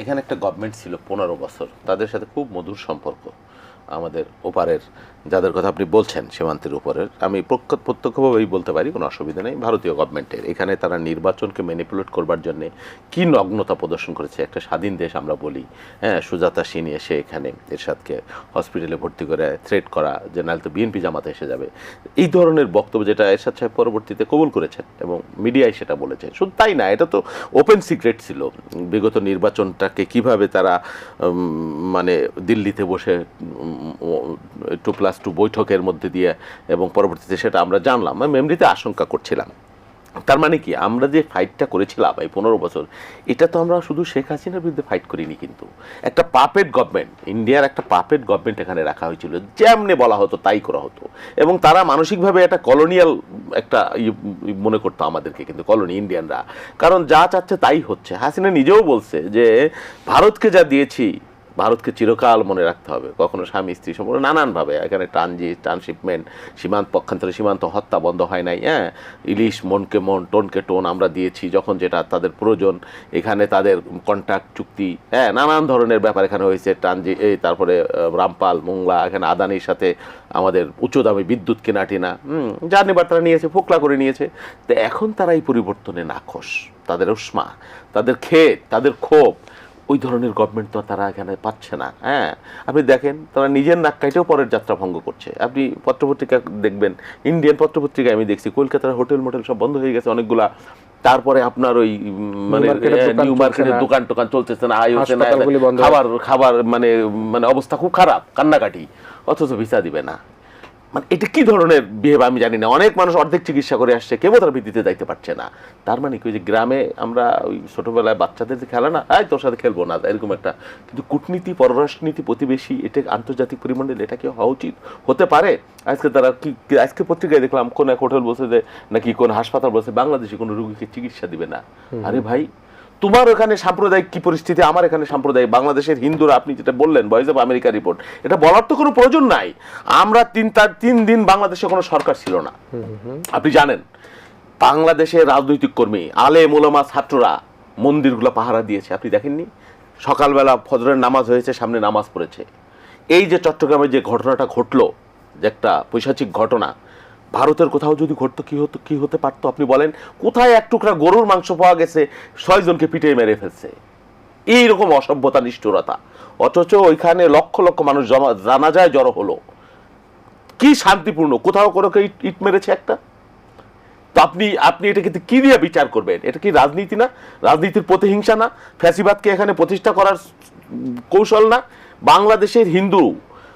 এখানে একটা গভর্নমেন্ট ছিল পনেরো বছর। তাদের সাথে খুব মধুর সম্পর্ক। আমাদের ওপারের, যাদের কথা আপনি বলছেন সীমান্তের উপরের আমি প্রত্যক্ষভাবেই বলতে পারি, কোনো অসুবিধা নেই। ভারতীয় গভর্নমেন্টের, এখানে তারা নির্বাচনকে ম্যানিপুলেট করবার জন্য কি নগ্নতা প্রদর্শন করেছে? একটা স্বাধীন দেশ আমরা বলি হ্যাঁ সুজাতা সিন এসে এখানে এরশাদকে হসপিটালে ভর্তি করে থ্রেট করা, যে নাহলে তো বিএনপি জামাতে এসে যাবে। এই ধরনের বক্তব্য যেটা এরশাদ সাহেব পরবর্তীতে কবুল করেছেন এবং মিডিয়ায় সেটা বলেছে শুধু তাই না, এটা তো ওপেন সিক্রেট ছিল। বিগত নির্বাচনটাকে কীভাবে তারা মানে দিল্লিতে বসে টু প্লাস টু বৈঠকের মধ্যে দিয়ে এবং পরবর্তীতে সেটা আমরা জানলাম। আমি এমনিতে আশঙ্কা করছিলাম। তার মানে কি? আমরা যে ফাইটটা করেছিলাম এই পনেরো বছর, এটা তো আমরা শুধু শেখ হাসিনার বিরুদ্ধে ফাইট করিনি কিন্তু। একটা পাপেট গভর্নমেন্ট ইন্ডিয়ার একটা পাপেট গভর্নমেন্ট এখানে রাখা হয়েছিল। যেমনে বলা হতো, তাই করা হতো। এবং তারা মানসিকভাবে একটা কলোনিয়াল একটা মনে করতো আমাদেরকে কিন্তু কলোনি ইন্ডিয়ানরা কারণ যা চাচ্ছে তাই হচ্ছে। হাসিনা নিজেও বলছে যে, ভারতকে যা দিয়েছি ভারতকে চিরকাল মনে রাখতে হবে। কখনো স্বামী, স্ত্রী সম্পর্ক নানানভাবে। এখানে ট্রানজিট ট্রান্সশিপমেন্ট সীমান্ত পক্ষান্তরে সীমান্ত হত্যা বন্ধ হয় নাই হ্যাঁ? ইলিশ, মনকে মন, টোনকে টোন আমরা দিয়েছি যখন যেটা তাদের প্রয়োজন। এখানে তাদের কন্ট্রাক্ট চুক্তি হ্যাঁ? নানান ধরনের ব্যাপার এখানে হয়েছে। ট্রানজি, এই তারপরে রামপাল, মোংলা, এখানে আদানির সাথে আমাদের উচ্চ দামে বিদ্যুৎ কেনা টেনা হুম? যা নেবার তারা নিয়েছে, ফোকলা করে নিয়েছে। তো এখন তারা এই পরিবর্তনে নাখোশ। তাদের উষ্মা, তাদের ক্ষেত, তাদের ক্ষোভ ওই ধরনের গভর্নমেন্ট তো তারা এখানে পাচ্ছে না হ্যাঁ? আপনি দেখেন তারা নিজের নাক কাইটেও পরের যাত্রা ভঙ্গ করছে। আপনি পত্রপত্রিকা দেখবেন ইন্ডিয়ান পত্রপত্রিকায় আমি দেখছি কলকাতার হোটেল মোটেল সব বন্ধ হয়ে গেছে অনেকগুলা। তারপরে আপনার ওই মানে দোকান নিউ মার্কেটের দোকান টোকান চলতেছে না আয় হচ্ছে না খাবার খাবার মানে মানে অবস্থা খুব খারাপ কান্নাকাটি। অথচ ভিসা দিবে না। মানে এটা কি ধরনের বিহেভ আমি জানি না। অনেক মানুষ অর্ধেক চিকিৎসা করে আসছে কেউ তার ভিত্তিতে যাইতে পারছে না। তার মানে কি ওই যে গ্রামে আমরা ওই ছোটবেলায় বাচ্চাদের যে খেলা না এই তোর সাথে খেলব না এরকম একটা। কিন্তু কূটনীতি পররাষ্ট্রনীতি প্রতিবেশী এটা আন্তর্জাতিক পরিমণ্ডল এটা কি হওয়া উচিত? হতে পারে। আজকে তারা কি আজকে পত্রিকায় দেখলাম কোন এক হোটেল বলছে যে নাকি কোন হাসপাতাল বলছে বাংলাদেশে কোনো রুগীকে চিকিৎসা দিবে না। আরে ভাই তোমার ওখানে সাম্প্রদায়িক কি পরিস্থিতি? আমার এখানে সাম্প্রদায়িক। বাংলাদেশের হিন্দুরা আপনি যেটা বললেন ভয়েস অফ আমেরিকা রিপোর্ট এটা বলার তো কোনো প্রয়োজন নাই। আমরা তিন তার তিন দিন বাংলাদেশে কোনো সরকার ছিল না। আপনি জানেন বাংলাদেশের রাজনৈতিক কর্মী আলে মোলামা ছাত্ররা মন্দিরগুলো পাহারা দিয়েছে। আপনি দেখেননি? সকালবেলা ফজরের নামাজ হয়েছে সামনে নামাজ পড়েছে। এই যে চট্টগ্রামে যে ঘটনাটা ঘটলো যে একটা পৈশাচিক ঘটনা ভারতের কোথাও যদি ঘটতো, কি হতো, কি হতে পারতো? আপনি বলেন, কোথায় এক টুকরা গরুর মাংস পাওয়া গেছে ছয়জনকে পিটিয়ে মেরে ফেলছে? এইরকম অসভ্যতা, নিষ্ঠুরতা। অথচ ওইখানে লক্ষ লক্ষ মানুষ জমা, জানা যায় জড়ো হলো। কি শান্তিপূর্ণ, কোথাও কোনো ইট- ইট মেরেছে একটা? তো আপনি আপনি এটা কিন্তু কি দিয়ে বিচার করবেন? এটা কি রাজনীতি না? রাজনীতির প্রতিহিংসা না? ফ্যাসিবাদকে এখানে প্রতিষ্ঠা করার কৌশল না? বাংলাদেশের হিন্দু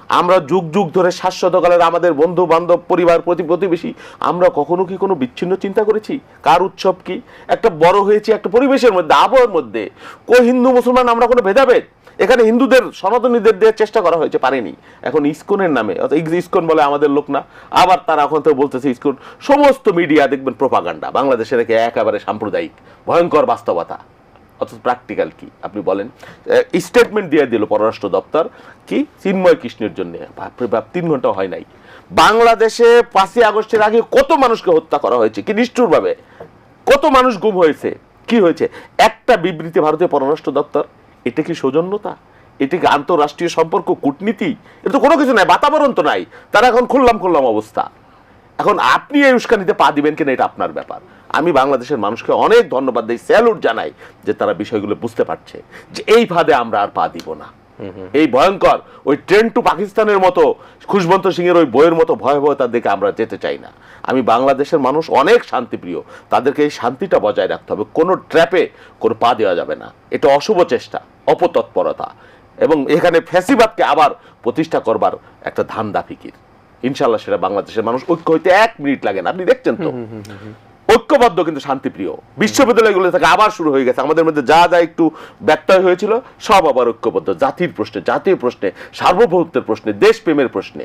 আমরা যুগ যুগ ধরে শাশ্বতকালের আমাদের বন্ধু বান্ধব, পরিবার প্রতি প্রতিবেশী, আমরা কখনো কি কোনো বিচ্ছিন্ন চিন্তা করেছি? কার উৎসব কি? একটা বড় হয়েছে একটা পরিবেশের মধ্যে, আবহাওয়ার মধ্যে। কো হিন্দু, মুসলমান আমরা কোনো ভেদাভেদ? এখানে হিন্দুদের সনাতনীদের দেওয়ার চেষ্টা করা হয়েছে, পারেনি। এখন ইস্কনের নামে ইসকন বলে আমাদের লোক না। আবার তারা এখন তো বলতেছে ইসকন, সমস্ত মিডিয়া দেখবেন প্রপাগান্ডা বাংলাদেশের একেবারে সাম্প্রদায়িক, ভয়ঙ্কর বাস্তবতা। অথচ প্র্যাকটিক্যাল কি? আপনি বলেন। স্টেটমেন্ট দিয়ে দিল পররাষ্ট্র দপ্তর কি চিন্ময় কৃষ্ণের জন্য। তিন ঘণ্টা হয় নাই। বাংলাদেশে পাঁচই আগস্টের আগে কত মানুষকে হত্যা করা হয়েছে? কি নিষ্ঠুরভাবে? কত মানুষ গুম হয়েছে? কি হয়েছে? একটা বিবৃতি ভারতীয় পররাষ্ট্র দপ্তর। এটা কি সৌজন্যতা? এটা কি আন্তঃরাষ্ট্রীয় সম্পর্ক, কূটনীতি? এটা তো কোনো কিছু নাই, বাতাবরণ তো নাই। তারা এখন খুললাম খুললাম অবস্থা। এখন আপনি এই উস্কানিতে পা দিবেন কিনা এটা আপনার ব্যাপার। আমি বাংলাদেশের মানুষকে অনেক ধন্যবাদ দিই স্যালুট জানাই যে তারা বিষয়গুলো বুঝতে পারছে যে এই ফাঁদে আমরা আর পা দিব না। এই ভয়ঙ্কর ওই ট্রেন টু পাকিস্তানের মতো খুশবন্ত সিং এর ওই বইয়ের মতো ভয়াবহতার দিকে আমরা যেতে চাই না। আমি বাংলাদেশের মানুষ অনেক শান্তিপ্রিয় তাদেরকে এই শান্তিটা বজায় রাখতে হবে। কোনো ট্র্যাপে কোনো পা দেওয়া যাবে না। এটা অশুভ চেষ্টা অপতৎপরতা এবং এখানে ফ্যাসিবাদকে আবার প্রতিষ্ঠা করবার একটা ধান্দা ফিকির। ইনশাল্লাহ সেটা বাংলাদেশের মানুষ ঐক্য হইতে এক মিনিট লাগে না। আপনি দেখছেন তো? ঐক্যবদ্ধ কিন্তু শান্তিপ্রিয়। বিশ্ববিদ্যালয়গুলো থেকে আবার শুরু হয়ে গেছে। আমাদের মধ্যে যা যা একটু ব্যত্যয় হয়েছিল সব আবার ঐক্যবদ্ধ। জাতির প্রশ্নে জাতীয় প্রশ্নে সার্বভৌমত্বের প্রশ্নে দেশপ্রেমের প্রশ্নে।